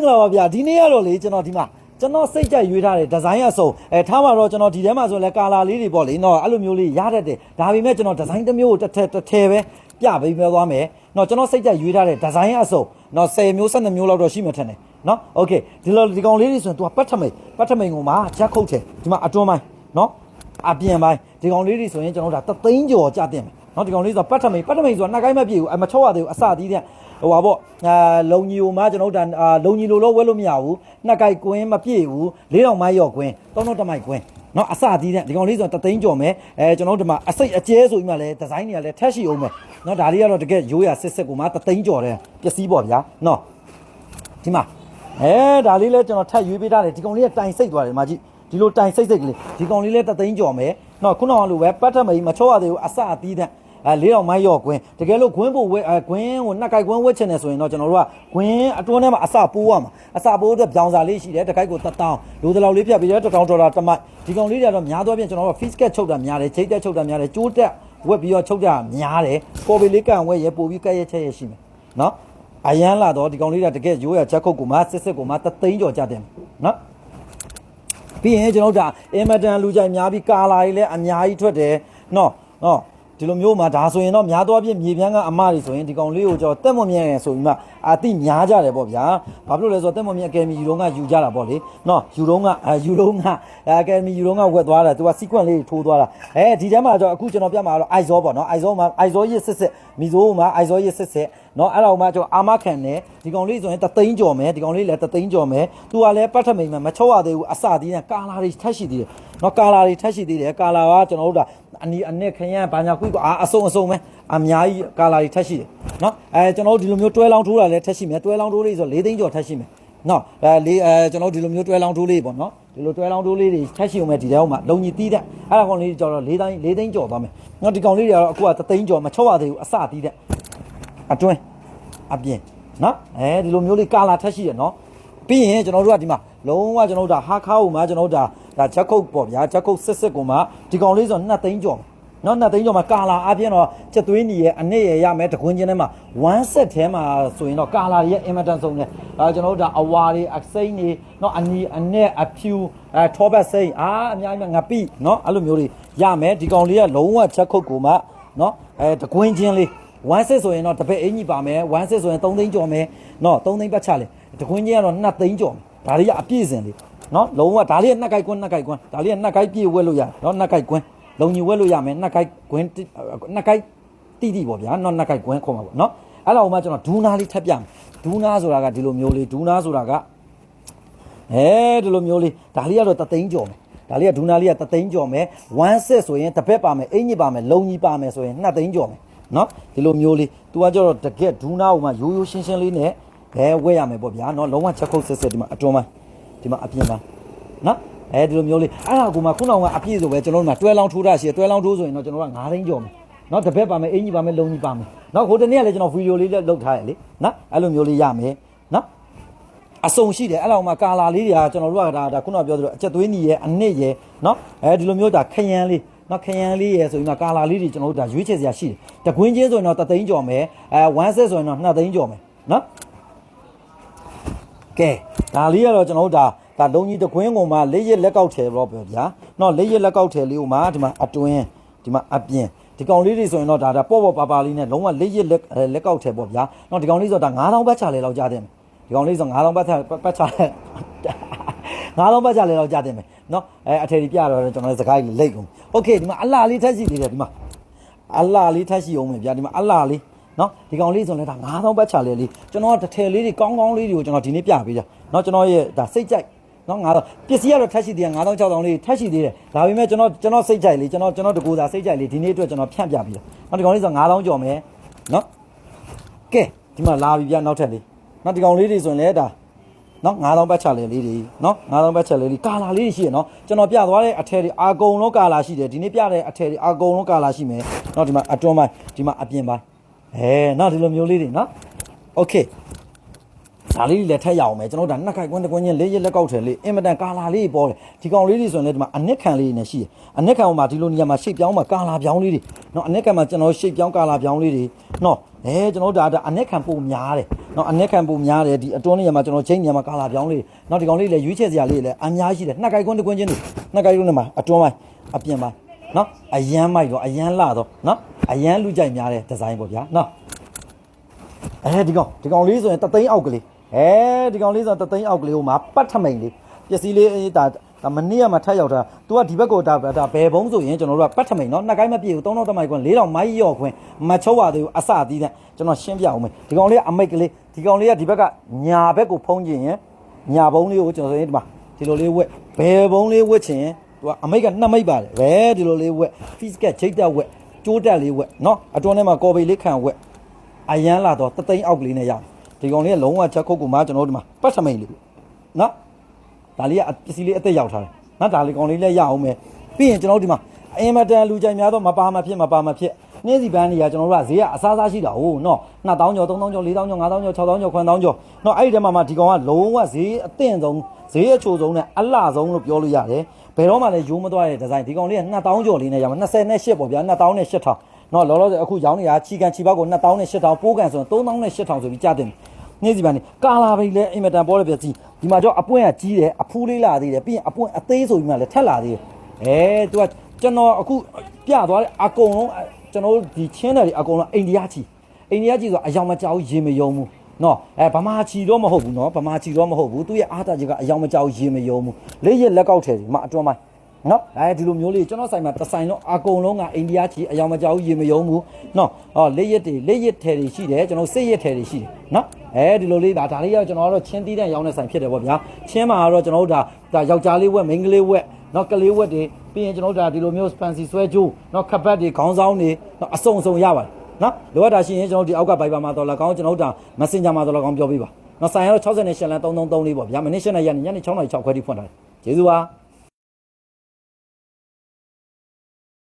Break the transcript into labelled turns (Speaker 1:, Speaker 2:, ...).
Speaker 1: မင်္ဂလာပါဗျာဒီနေ့ကတော့လေကျွန်တော်ဒီမှာကျွန်တော်စိတ်ကြိုက်ရွေးထားတဲ့ဒီဇိုင်းအစုံအဲထားပါတော့ကျွန်တော်ဒီထဲမှာဆိုလဲကာလာလေးတွေပေါ့လေနော်အဲ့လိုမျိုးလေးရတတ်တယ်ဒါပေမဲ့ကျွန်တော်ဒီဇိုင်းတစ်မျိုးကိုတစ်ထက်တစ်ထည်ပဲပြပေးမဲသွားမယ်နော်ကျွန်တော်စိတ်ကြိုက်ရွေးထားတဲ့ဒီဇိုင်းအစုံနော်10မျိုး12မျိုးလောက်တော့ရှိမှထင်တယ်နော်โอเคဒီလိုဒီကောင်လေးတွေဆိုရင် तू ပတ်ထမိတ်ပတ်ထမိတ်ကိုမှချက်ခုတ်တယ်ဒီမှာအတွန်းပိုင်းနော်အပြင်ပိုင်းဒီကောင်လေးတွေဆိုရင်ကျွန်တော်တို့ဒါသသိန်းကျော်ကြတင်မယ်နော်ဒီကောင်လေးဆိုပတ်ထမိတ်ပတ်ထမိတ်ဆိုတာနှစ်ကိုင်းမပြည့်ဘူးအမချော့ရသေးဘူးအစသီးတဲ့ ဟိုပါပေါ့အာလုံကြီးကိုမှကျွန်တော်တို့ဒါအာလုံကြီးလိုတော့ဝဲလို့မရဘူးနှစ်ကိုက်ကွင်းမပြည့်ဘူးလေးတောင်မိုက်ရော့ကွင်းသုံးတော့တမိုက်ကွင်းနော်အစသီးတဲ့ဒီကောင်လေးဆိုတော့သသိန်းကျော်မယ်အဲကျွန်တော်တို့ဒီမှာအစိတ်အကျဲဆိုပြီးမှလည်းဒီဇိုင်းတွေကလည်းထက်ရှိအောင်မယ်နော်ဒါလေးကတော့တကယ်ရိုးရစစ်စစ်ကိုမှသသိန်းကျော်တယ်ပစ္စည်းပေါ့ဗျာနော်ဒီမှာအဲဒါလေးလဲကျွန်တော်ထပ်ရွေးပေးထားတယ်ဒီကောင်လေးကတိုင်စိတ်သွားတယ်မာကြီးဒီလိုတိုင်စိတ်စိတ်ကလေးဒီကောင်လေးလဲတသိန်းကျော်မယ်နော်ခုနကလိုပဲပတ်ထမကြီးမချောရသေးဘူးအစအသီးတဲ့ အဲလေးတော်မိုင်းရော့ကွင်းတကယ်လို့ကွင်းဖို့ဝဲအဲကွင်းကိုနှက်ကိုက်ကွင်းဝဲချင်တယ်ဆိုရင်တော့ကျွန်တော်တို့ကကွင်းအတွန်းထဲမှာအစပိုးရမှာအစပိုးတဲ့ပြောင်စာလေးရှိတယ်တကိုက်ကိုတတောင်းလိုတလောက်လေးဖြတ်ပြီးတော့တတောင်းဒေါ်လာတစ်မိုက်ဒီကောင်လေးတွေကတော့များသောဖြင့်ကျွန်တော်တို့ fish cat ချုပ်တာများတယ်ချိတ်တက်ချုပ်တာများတယ်ကျိုးတက်ဝက်ပြီးတော့ချုပ်တာများတယ်ပေါ်ပီလေးကန်ဝဲရဲပို့ပြီးကဲ့ရဲချက်ရဲရှိမယ်နော်အရန်လာတော့ဒီကောင်လေးကတကယ်ရိုးရချက်ခုတ်ကိုမှစစ်စစ်ကိုမှတသိန်းကျော်ကြတယ်နော်ပြီးရင်ကျွန်တော်တို့ဒါအင်မတန်လူကြိုက်များပြီးကာလာကြီးလည်းအများကြီးထွက်တယ်နော်နော် ဒီလိုမျိုးမှာဒါဆိုရင်တော့များသောအားဖြင့်မြေပြန်းကအမတွေဆိုရင်ဒီကောင်လေးကိုကျွန်တော်တက်မွန်မြဲတယ်ဆိုပြီးမှ အတိများကြတယ်ပေါ့ဗျာဘာဖြစ်လို့လဲဆိုတော့တက်မွန်မြဲအကယ်ဒမီယူတော့ကယူကြတာပေါ့လေနော်ယူတော့ကအဲယူတော့ကအကယ်ဒမီယူတော့ကဝက်သွားတာသူက sequence လေးထိုးသွားတာအဲဒီထဲမှာတော့အခုကျွန်တော်ပြမှာတော့ ISO ပေါ့နော် ISO မှာ ISO ရစ်စစ်စစ်မီဇိုမှာ ISO ရစ်စစ်စစ်နော်အဲ့ဒါမှကျွန်တော်အာမခံတယ်ဒီကောင်လေးဆိုရင်တသိန်းကျော်မယ်ဒီကောင်လေးလည်းတသိန်းကျော်မယ်သူကလည်းပတ်ထမိန်မှာမချော့ရသေးဘူးအစသေးနဲ့ကာလာတွေထက်ရှိသေးတယ်နော်ကာလာတွေထက်ရှိသေးတယ်ကာလာကကျွန်တော်တို့ကအနီအနစ်ခရမ်းဘာညာကွိကအာအစုံအစုံပဲ အများကြီးကာလာတွေထက်ရှိတယ်နော်အဲကျွန်တော်တို့ဒီလိုမျိုးတွဲလောင်းထိုးတာလည်းထက်ရှိမယ်တွဲလောင်းထိုးလေးဆို၄သိန်းကျော်ထက်ရှိမယ်နော်အဲလေးအဲကျွန်တော်တို့ဒီလိုမျိုးတွဲလောင်းထိုးလေးပေါ့နော်ဒီလိုတွဲလောင်းထိုးလေးတွေထက်ရှိအောင်ပဲဒီတဲအောင်မှာလုံကြီးတီးတဲ့အဲ့ဒါကောင်လေးကျော်တော့၄သိန်း၄သိန်းကျော်သွားမယ်နော်ဒီကောင်လေးတွေကတော့အခုကသသိန်းကျော်မချော့ရသေးဘူးအစတီးတဲ့အတွင်းအပြင်နော်အဲဒီလိုမျိုးလေးကာလာထက်ရှိရနော်ပြီးရင်ကျွန်တော်တို့ကဒီမှာလုံးဝကျွန်တော်တို့ဒါဟာခါကိုမှကျွန်တော်တို့ဒါဒါချက်ခုတ်ပေါ့ဗျာချက်ခုတ်စစ်စစ်ကိုမှဒီကောင်လေးဆို2သိန်းကျော် နော်2သိန်းကျော်မှာကာလာအပြင်တော့ချက်သွေးညီရဲ့အနစ်ရဲ့ရမယ်တကွင်းချင်းထဲမှာ1 set ထဲမှာဆိုရင်တော့ကာလာရဲ့ immediate ဆုံးတယ်အဲကျွန်တော်တို့ဒါအဝါတွေအစိမ့်တွေနော်အနီအနက်အဖြူအဲထောပတ်စိမ့်အာအများကြီးငပိနော်အဲ့လိုမျိုးတွေရမယ်ဒီကောင်လေးကလုံးဝချက်ခုတ်ကိုမှနော်အဲတကွင်းချင်းလေး1 set ဆိုရင်တော့တစ်ပက်အင်ကြီးပါမယ်1 set ဆိုရင်3သိန်းကျော်မယ်နော်3သိန်းပတ်ချလေတကွင်းချင်းကတော့2သိန်းကျော်မယ်ဒါလေးကအပြည့်စင်လေးနော်လုံးဝဒါလေးကနှစ်ကိုက်ကွန်းနှစ်ကိုက်ကွန်းဒါလေးကနှစ်ကိုက်ပြည့်ဝဲလို့ရတယ်နော်နှစ်ကိုက်ကွန်း လုံကြီးဝဲလို့ရမယ်နှစ်ကိုက်ကွန်းနှစ်ကိုက်တိတိပေါ့ဗျာနော်နှစ်ကိုက်ကွန်းခေါ်မှာပေါ့နော်အဲ့လောက်မှကျွန်တော်ဒူးနာလေးထပ်ပြမယ်ဒူးနာဆိုတာကဒီလိုမျိုးလေးဒူးနာဆိုတာကအဲဒီလိုမျိုးလေးဒါလေးကတော့တသိန်းကျော်မယ်ဒါလေးကဒူးနာလေးကတသိန်းကျော်မယ်1 set ဆိုရင်တစ်ပက်ပါမယ်အင်ကြီးပါမယ်လုံကြီးပါမယ်ဆိုရင်2သိန်းကျော်မယ်နော်ဒီလိုမျိုးလေး तू ကကြတော့တကက်ဒူးနာကိုမှရိုးရိုးရှင်းရှင်းလေးနဲ့ဘဲဝဲရမယ်ပေါ့ဗျာနော်လုံးဝချက်ခုတ်ဆက်ဆက်ဒီမှာအတွန်းပိုင်းဒီမှာအပြင်ပိုင်းနော် အဲဒီလိုမျိုးလေးအဲ့ဒါကိုမှခုနောင်ကအပြည့်ဆိုပဲကျွန်တော်တို့မှာတွဲလောင်းထိုးတာရှိတယ်တွဲလောင်းထိုးဆိုရင်တော့ကျွန်တော်က9သိန်းကျော်မယ်နော်တပက်ပါမယ်အင်ကြီးပါမယ်လုံကြီးပါမယ်နော်ဟိုတနေ့ကလည်းကျွန်တော်ဗီဒီယိုလေးလုပ်ထားရလေနော်အဲ့လိုမျိုးလေးရမယ်နော်အစုံရှိတယ်အဲ့လောက်မှကာလာလေးတွေကကျွန်တော်တို့ကဒါဒါခုနပြောသလိုအချက်သွေးညီရဲ့အနစ်ရဲ့နော်အဲဒီလိုမျိုးဒါခရမ်းလေးနော်ခရမ်းလေးရယ်ဆိုရင်တော့ကာလာလေးတွေကျွန်တော်တို့ဒါရွေးချယ်စရာရှိတယ်။တကွင်းချင်းဆိုရင်တော့တသိန်းကျော်မယ်။အဲ1ဆက်ဆိုရင်တော့2သိန်းကျော်မယ်။နော်။ကဲဒါလေးကတော့ကျွန်တော်တို့ဒါ ဒါလုံးကြီးတကွင်းကုန်မှာလေးရက်လက်ကောက်ထည်တော့ပြောဗျာเนาะလေးရက်လက်ကောက်ထည်လေးကိုမှဒီမှာအတွင်းဒီမှာအပြင်ဒီကောင်လေးတွေဆိုရင်တော့ဒါဒါပေါ့ပေါ့ပါပါလေးနဲ့လုံးဝလေးရက်လက်လက်ကောက်ထည်ပေါ့ဗျာเนาะဒီကောင်လေးဆိုတော့ဒါ9000ဘတ်ချလေလောက်ကြားတယ်ဒီကောင်လေးဆို9000ဘတ်ချပတ်ချ9000ဘတ်ချလေလောက်ကြားတယ်မယ်เนาะအဲအထည်ကြီးပြတော့ကျွန်တော်စကားကြီးလိတ်ကုန်โอเคဒီမှာအလှလေးထက်ရှိသေးတယ်ဒီမှာအလှလေးထက်ရှိအောင်မယ်ဗျာဒီမှာအလှလေးเนาะဒီကောင်လေးဆိုလဲဒါ9000ဘတ်ချလေလေးကျွန်တော်တစ်ထည်လေးတွေကောင်းကောင်းလေးတွေကိုကျွန်တော်ဒီနေ့ပြပေးကြเนาะကျွန်တော်ရဲ့ဒါစိတ်ကြိုက် နော်9000ပစ္စည်းကတော့ထက်ရှိသေးတယ်9000 6000လေးထက်ရှိသေးတယ်ဒါပေမဲ့ကျွန်တော်ကျွန်တော်စိတ်ကြိုက်လေးကျွန်တော်ကျွန်တော်တကူသာစိတ်ကြိုက်လေးဒီနေ့အတွက်ကျွန်တော်ဖြန့်ပြပြီးတော့နော်ဒီကောင်လေးဆို9000ကျော်မယ်နော်ကဲဒီမှာလာပြီဗျာနောက်ထပ်လေးနော်ဒီကောင်လေးတွေဆိုရင်လည်းဒါနော်9000ပတ်ချလေလေးတွေနော်9000ပတ်ချလေလေးကာလာလေးတွေရှိရနော်ကျွန်တော်ပြသွားတဲ့အထည်တွေအာကုံလုံးကာလာရှိတယ်ဒီနေ့ပြတဲ့အထည်တွေအာကုံလုံးကာလာရှိမယ်နော်ဒီမှာအတွန်းပိုင်းဒီမှာအပြင်ပိုင်းအဲနော်ဒီလိုမျိုးလေးတွေနော်โอเค ဒါလေးတွေလည်းထက်ရအောင်မယ်ကျွန်တော်တို့ဒါနှစ်ခိုက်ကွင်းတစ်ကွင်းချင်းလေးရက်လက်ကောက်ထည်လေးအင်မတန်ကာလာလေးပေါ်တယ်ဒီကောင်လေးတွေဆိုရင်လည်းဒီမှာအနစ်ခံလေးတွေနဲ့ရှိတယ်အနစ်ခံပေါ်မှာဒီလိုနေရာမှာရှေ့ပြောင်းမှာကာလာပြောင်းလေးတွေနော်အနစ်ခံမှာကျွန်တော်ရှေ့ပြောင်းကာလာပြောင်းလေးတွေနော်အဲကျွန်တော်တို့ဒါဒါအနက်ခံပုံများတယ်နော်အနက်ခံပုံများတယ်ဒီအတွန်းလေးရမှာကျွန်တော်ချင်းညမှာကာလာပြောင်းလေးနော်ဒီကောင်လေးလည်းရွေးချယ်စရာလေးလည်းအများကြီးတယ်နှစ်ကိုက်ကွန်းတစ်ကွန်းချင်းတွေနှစ်ကိုက်ကွန်းတွေမှာအတွန်းပိုင်းအပြင်ပိုင်းနော်အရန်မိုက်တော့အရန်လာတော့နော်အရန်လူကြိုက်များတဲ့ဒီဇိုင်းပေါ့ဗျာနော်အဲဒီကောင်ဒီကောင်လေးဆိုရင်တသိန်းအောက်ကလေး အဲဒီကောင်လေးဆိုရင်တသိန်းအောက်ကလေးဟိုမှာပတ်ထမိန်လေးပစ္စည်းလေးအေးဒါဒါမနေ့ကမှထပ်ရောက်တာ तू ကဒီဘက်ကိုဒါဒါဘယ်ဘုံဆိုရင်ကျွန်တော်တို့ကပတ်ထမိန်နော်နှစ်ကိုင်းမပြေဘူး3000တမိုင်ခွန်း4000မိုင်းရော့ခွင်းမချုပ်ရသေးဘူးအစသီးတဲ့ကျွန်တော်ရှင်းပြအောင်မယ်ဒီကောင်လေးကအမိတ်ကလေးဒီကောင်လေးကဒီဘက်ကညာဘက်ကိုဖုံးကျင်ရင်ညာဘုံလေးကိုကျွန်တော်ဆိုရင်ဒီမှာဒီလိုလေးဝက်ဘယ်ဘုံလေးဝက်ချင်ရင်သူကအမိတ်ကနှစ်မိတ်ပါတယ်ဘယ်ဒီလိုလေးဝက် fish ကချိတ်တက်ဝက်ကျိုးတက်လေးဝက်နော်အတွန်းထဲမှာကော်ပေလေးခံဝက်အရန်လာတော့တသိန်းအောက်ကလေးနဲ့ရတယ် ဒီကောင်လေးကလုံးဝချက်ခုတ်ကူမှကျွန်တော်တို့ဒီမှာပတ်ထမိန်လေးနော်ဒါလေးကပစ္စည်းလေးအသက်ရောက်ထားတယ်နော်ဒါလေးကောင်လေးလည်းရအောင်မယ်ပြီးရင်ကျွန်တော်တို့ဒီမှာအင်မတန်လူကြိုက်များတော့မပါမဖြစ်မပါမဖြစ်နေ့စီပန်းတွေကကျွန်တော်တို့ကဈေးကအစားစားရှိတာဟုတ်နော်2000ကျော်3000ကျော်4000ကျော်5000ကျော်6000ကျော်9000ကျော်နော်အဲ့ဒီထဲမှာမှဒီကောင်ကလုံးဝဈေးအသင့်ဆုံးဈေးအချိုဆုံးနဲ့အလှဆုံးလို့ပြောလို့ရတယ်ဘယ်တော့မှလည်းရိုးမသွားတဲ့ဒီဇိုင်းဒီကောင်လေးက2000ကျော်လေးနဲ့ရမှာ28ပေါ့ဗျာ2000နဲ့8000နော်လောလောဆယ်အခုရောင်းနေတာချီကန်ချီပေါက်ကို2000နဲ့8000ပိုးကန်ဆိုရင်3000နဲ့8000ဆိုပြီးကြားတင်တယ် နေ့စီပန်းနေကာလာပိတ်လဲအင်မတန်ပေါ်တဲ့ပြစီဒီမှာကြောအပွင့်ကကြီးတယ်အဖူးလေးလာသေးတယ်ပြီးရင်အပွင့်အသေးဆိုပြီးမှလည်းထက်လာသေးတယ်အဲသူကကျွန်တော်အခုပြသွားတဲ့အကုန်လုံးကျွန်တော်တို့ဒီချင်းတယ်တွေအကုန်လုံးအိန္ဒိယချီအိန္ဒိယချီဆိုအယောင်မကြောက်ရေမယုံဘူးနော်အဲဗမာချီတော့မဟုတ်ဘူးနော်ဗမာချီတော့မဟုတ်ဘူးသူရဲ့အားတာကြီးကအယောင်မကြောက်ရေမယုံဘူးလေးရက်လက်ကောက်ထဲဒီမှာအတွန်းပိုင်း နော်အဲဒီလိုမျိုးလေးကျွန်တော်ဆိုင်မှာတစ်ဆိုင်လုံးအကုန်လုံးကအိန္ဒိယချီအယောင်မကြောက်ရေမယုံဘူးနော်ဟောလေးရက်တွေလေးရက်ထဲတွေရှိတယ်ကျွန်တော်စိတ်ရက်ထဲတွေရှိတယ်နော်အဲဒီလိုလေးဒါဒါလေးကကျွန်တော်ကတော့ချင်းတီးတဲ့ရောင်းတဲ့ဆိုင်ဖြစ်တယ်ပေါ့ဗျာချင်းမှာကတော့ကျွန်တော်တို့ဒါဒါယောက်ျားလေးဝက်မိန်းကလေးဝက်နော်ကလေးဝက်တွေပြီးရင်ကျွန်တော်တို့ဒါဒီလိုမျိုး fancy ဆွဲကြိုးနော်ခပ်ပတ်တွေခေါင်းဆောင်တွေနော်အစုံအစုံရပါတယ်နော်လိုအပ်တာရှိရင်ကျွန်တော်တို့ဒီအောက်က Viber မှာတော့၎င်းကျွန်တော်တို့ဒါ Messenger မှာတော့၎င်းပြောပေးပါနော်ဆိုင်ကတော့68လမ်း3334ပေါ့ဗျာမနေ့၈ရက်နေ့ညနေ6:06ခွဲထိဖွင့်ထားတယ်ကျေးဇူးပါ